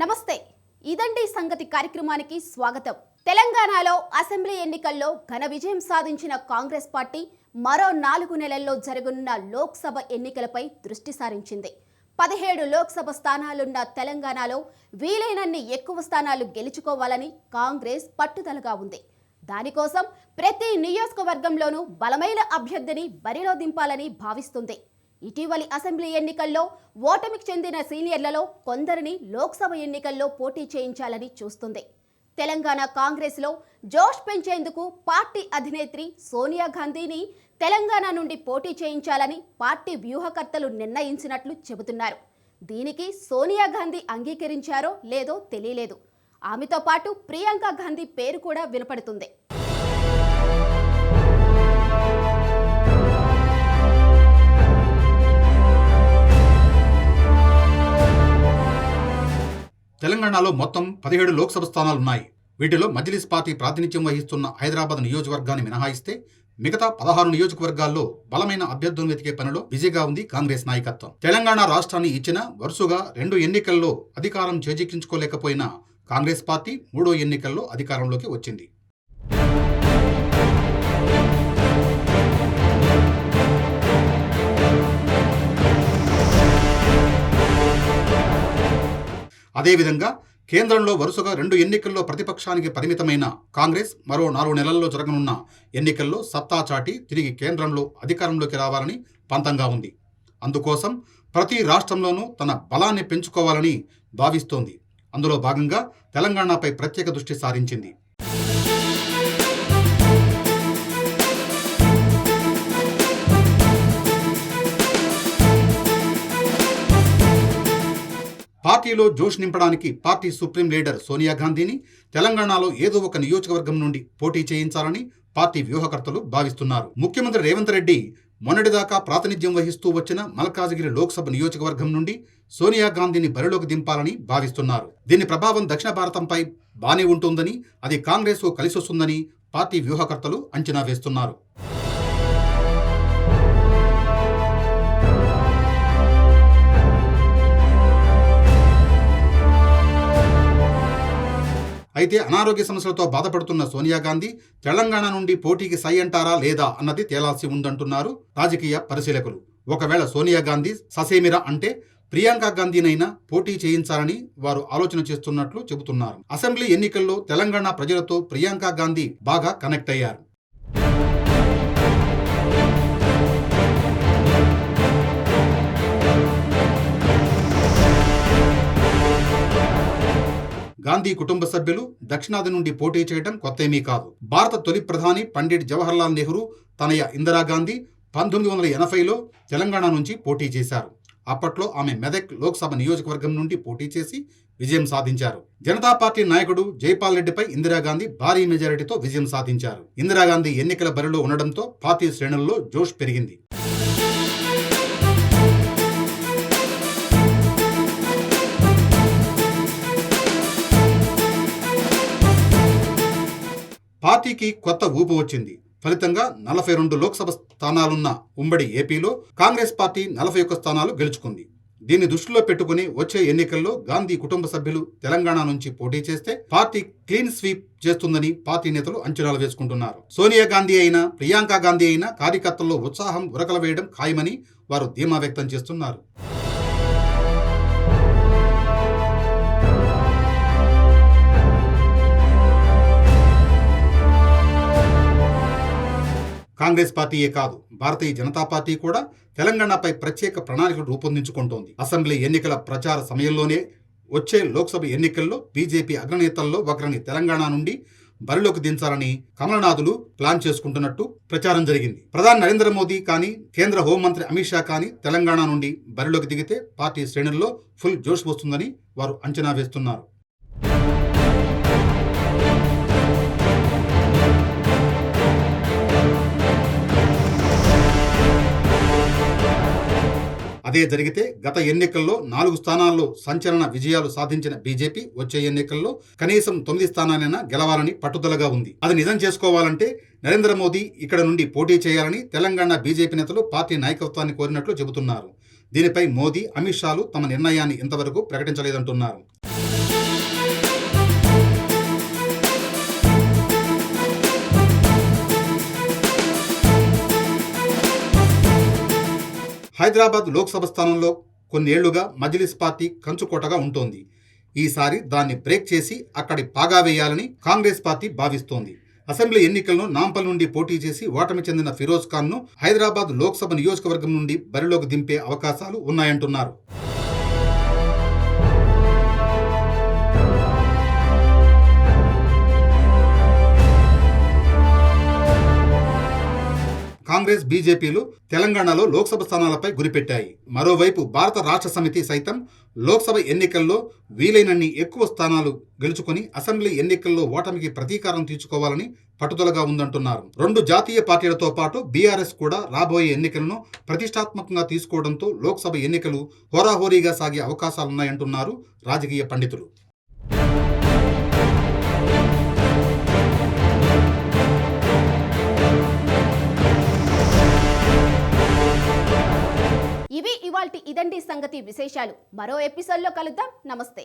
నమస్తే. ఇదండి సంగతి కార్యక్రమానికి స్వాగతం. తెలంగాణలో అసెంబ్లీ ఎన్నికల్లో ఘన విజయం సాధించిన కాంగ్రెస్ పార్టీ మరో నాలుగు నెలల్లో జరగనున్న లోక్సభ ఎన్నికలపై దృష్టి సారించింది. పదిహేడు లోక్సభ స్థానాలున్న తెలంగాణలో వీలైనన్ని ఎక్కువ స్థానాలు గెలుచుకోవాలని కాంగ్రెస్ పట్టుదలగా ఉంది. దానికోసం ప్రతి నియోజకవర్గంలోనూ బలమైన అభ్యర్థిని బరిలో దింపాలని భావిస్తుంది. ఇటీవలి అసెంబ్లీ ఎన్నికల్లో ఓటమికి చెందిన సీనియర్లలో కొందరిని లోక్సభ ఎన్నికల్లో పోటీ చేయించాలని చూస్తుంది. తెలంగాణ కాంగ్రెస్లో జోష్ పెంచేందుకు పార్టీ అధినేత్రి సోనియా గాంధీని తెలంగాణ నుండి పోటీ చేయించాలని పార్టీ వ్యూహకర్తలు నిర్ణయించినట్లు చెబుతున్నారు. దీనికి సోనియా గాంధీ అంగీకరించారో లేదో తెలియలేదు. ఆమెతో పాటు ప్రియాంక గాంధీ పేరు కూడా వినపడుతుంది. తెలంగాణలో మొత్తం పదిహేడు లోక్సభ స్థానాలున్నాయి. వీటిలో మజ్లిస్ పార్టీ ప్రాతినిధ్యం వహిస్తున్న హైదరాబాద్ నియోజకవర్గాన్ని మినహాయిస్తే మిగతా పదహారు నియోజకవర్గాల్లో బలమైన అభ్యర్థులను వెతికే పనిలో బిజీగా ఉంది కాంగ్రెస్ నాయకత్వం. తెలంగాణ రాష్ట్రాన్ని ఇచ్చిన వరుసగా రెండు ఎన్నికల్లో అధికారం చేజిక్కించుకోలేకపోయిన కాంగ్రెస్ పార్టీ మూడో ఎన్నికల్లో అధికారంలోకి వచ్చింది. అదేవిధంగా కేంద్రంలో వరుసగా రెండు ఎన్నికల్లో ప్రతిపక్షానికి పరిమితమైన కాంగ్రెస్ మరో నాలుగు నెలల్లో జరగనున్న ఎన్నికల్లో సత్తా చాటి తిరిగి కేంద్రంలో అధికారంలోకి రావాలని పంతంగా ఉంది. అందుకోసం ప్రతి రాష్ట్రంలోనూ తన బలాన్ని పెంచుకోవాలని భావిస్తోంది. అందులో భాగంగా తెలంగాణపై ప్రత్యేక దృష్టి సారించింది. పార్టీలో జోష్ నింపడానికి పార్టీ సుప్రీం లీడర్ సోనియా గాంధీని తెలంగాణలో ఏదో ఒక నియోజకవర్గం నుండి పోటీ చేయించాలని పార్టీ వ్యూహకర్తలు భావిస్తున్నారు. ముఖ్యమంత్రి రేవంత్ రెడ్డి మొన్నటిదాకా ప్రాతినిధ్యం వహిస్తూ వచ్చిన మల్కాజిగిరి లోక్సభ నియోజకవర్గం నుండి సోనియా గాంధీని బరిలోకి దింపాలని భావిస్తున్నారు. దీని ప్రభావం దక్షిణ భారతంపై బానే ఉంటుందని అది కాంగ్రెస్ కలిసొస్తుందని పార్టీ వ్యూహకర్తలు అంచనా వేస్తున్నారు. అయితే అనారోగ్య సమస్యలతో బాధపడుతున్న సోనియా గాంధీ తెలంగాణ నుండి పోటీకి సై అంటారా లేదా అన్నది తేలాల్సి ఉందంటున్నారు రాజకీయ పరిశీలకులు. ఒకవేళ సోనియా గాంధీ ససేమిరా అంటే ప్రియాంక గాంధీనైనా పోటీ చేయించాలని వారు ఆలోచన చేస్తున్నట్లు చెబుతున్నారు. అసెంబ్లీ ఎన్నికల్లో తెలంగాణ ప్రజలతో ప్రియాంక గాంధీ బాగా కనెక్ట్ అయ్యారు. గాంధీ కుటుంబ సభ్యులు దక్షిణాది నుండి పోటీ చేయడం కొత్తేమీ కాదు. భారత తొలి ప్రధాని పండిట్ జవహర్లాల్ నెహ్రూ తనయ ఇందిరాగాంధీ పంతొమ్మిది వందల ఎనభైలో తెలంగాణ నుంచి పోటీ చేశారు. అప్పట్లో ఆమె మెదక్ లోక్సభ నియోజకవర్గం నుండి పోటీ చేసి విజయం సాధించారు. జనతా పార్టీ నాయకుడు జైపాల్ రెడ్డిపై ఇందిరాగాంధీ భారీ మెజారిటీతో విజయం సాధించారు. ఇందిరాగాంధీ ఎన్నికల బరిలో ఉండడంతో పార్టీ శ్రేణుల్లో జోష్ పెరిగింది. పార్టీకి కొత్త ఊపు వచ్చింది. ఫలితంగా నలభై రెండు లోక్సభ స్థానాలున్న ఉమ్మడి ఏపీలో కాంగ్రెస్ పార్టీ నలభై ఒక్క స్థానాలు గెలుచుకుంది. దీన్ని దృష్టిలో పెట్టుకుని వచ్చే ఎన్నికల్లో గాంధీ కుటుంబ సభ్యులు తెలంగాణ నుంచి పోటీ చేస్తే పార్టీ క్లీన్ స్వీప్ చేస్తుందని పార్టీ నేతలు అంచనాలు వేసుకుంటున్నారు. సోనియా గాంధీ అయినా ప్రియాంక గాంధీ అయినా కార్యకర్తల్లో ఉత్సాహం ఉరకల వేయడం ఖాయమని వారు ధీమా వ్యక్తం చేస్తున్నారు. కాంగ్రెస్ పార్టీయే కాదు భారతీయ జనతా పార్టీ కూడా తెలంగాణపై ప్రత్యేక ప్రణాళికలు రూపొందించుకుంటోంది. అసెంబ్లీ ఎన్నికల ప్రచార సమయంలోనే వచ్చే లోక్సభ ఎన్నికల్లో బీజేపీ అగ్రనేతల్లో ఒకరిని తెలంగాణ నుండి బరిలోకి దించాలని కమలనాథులు ప్లాన్ చేసుకుంటున్నట్టు ప్రచారం జరిగింది. ప్రధాని నరేంద్ర మోదీ కానీ కేంద్ర హోంమంత్రి అమిత్ షా కానీ తెలంగాణ నుండి బరిలోకి దిగితే పార్టీ శ్రేణుల్లో ఫుల్ జోష్ వస్తుందని వారు అంచనా వేస్తున్నారు. అదే జరిగితే గత ఎన్నికల్లో నాలుగు స్థానాల్లో సంచలన విజయాలు సాధించిన బీజేపీ వచ్చే ఎన్నికల్లో కనీసం తొమ్మిది స్థానాలైనా గెలవాలని పట్టుదలగా ఉంది. అది నిజం చేసుకోవాలంటే నరేంద్ర మోదీ ఇక్కడ నుండి పోటీ చేయాలని తెలంగాణ బీజేపీ నేతలు పార్టీ నాయకత్వాన్ని కోరినట్లు చెబుతున్నారు. దీనిపై మోదీ అమిత్ షాలు తమ నిర్ణయాన్ని ఇంతవరకు ప్రకటించలేదంటున్నారు. హైదరాబాద్ లోక్సభ స్థానంలో కొన్నేళ్ళుగా మజ్లిస్ పార్టీ కంచుకోటగా ఉంటోంది. ఈసారి దాన్ని బ్రేక్ చేసి అక్కడి పాగా వేయాలని కాంగ్రెస్ పార్టీ భావిస్తోంది. అసెంబ్లీ ఎన్నికలను నాంపల్ నుండి పోటీ చేసి ఓటమి చెందిన ఫిరోజ్ ఖాన్ను హైదరాబాద్ లోక్సభ నియోజకవర్గం నుండి బరిలోకి దింపే అవకాశాలు ఉన్నాయంటున్నారు. కాంగ్రెస్ బీజేపీలు తెలంగాణలో లోక్సభ స్థానాలపై గురిపెట్టాయి. మరోవైపు భారత రాష్ట్ర సమితి సైతం లోక్సభ ఎన్నికల్లో వీలైనన్ని ఎక్కువ స్థానాలు గెలుచుకొని అసెంబ్లీ ఎన్నికల్లో ఓటమికి ప్రతీకారం తీర్చుకోవాలని పట్టుదలగా ఉందంటున్నారు. రెండు జాతీయ పార్టీలతో పాటు బీఆర్ఎస్ కూడా రాబోయే ఎన్నికలను ప్రతిష్టాత్మకంగా తీసుకోవడంతో లోక్సభ ఎన్నికలు హోరాహోరీగా సాగే అవకాశాలున్నాయంటున్నారు రాజకీయ పండితులు. ఇవి ఇవాల్టి ఇదండి సంగతి విశేషాలు. మరో ఎపిసోడ్లో కలుద్దాం. నమస్తే.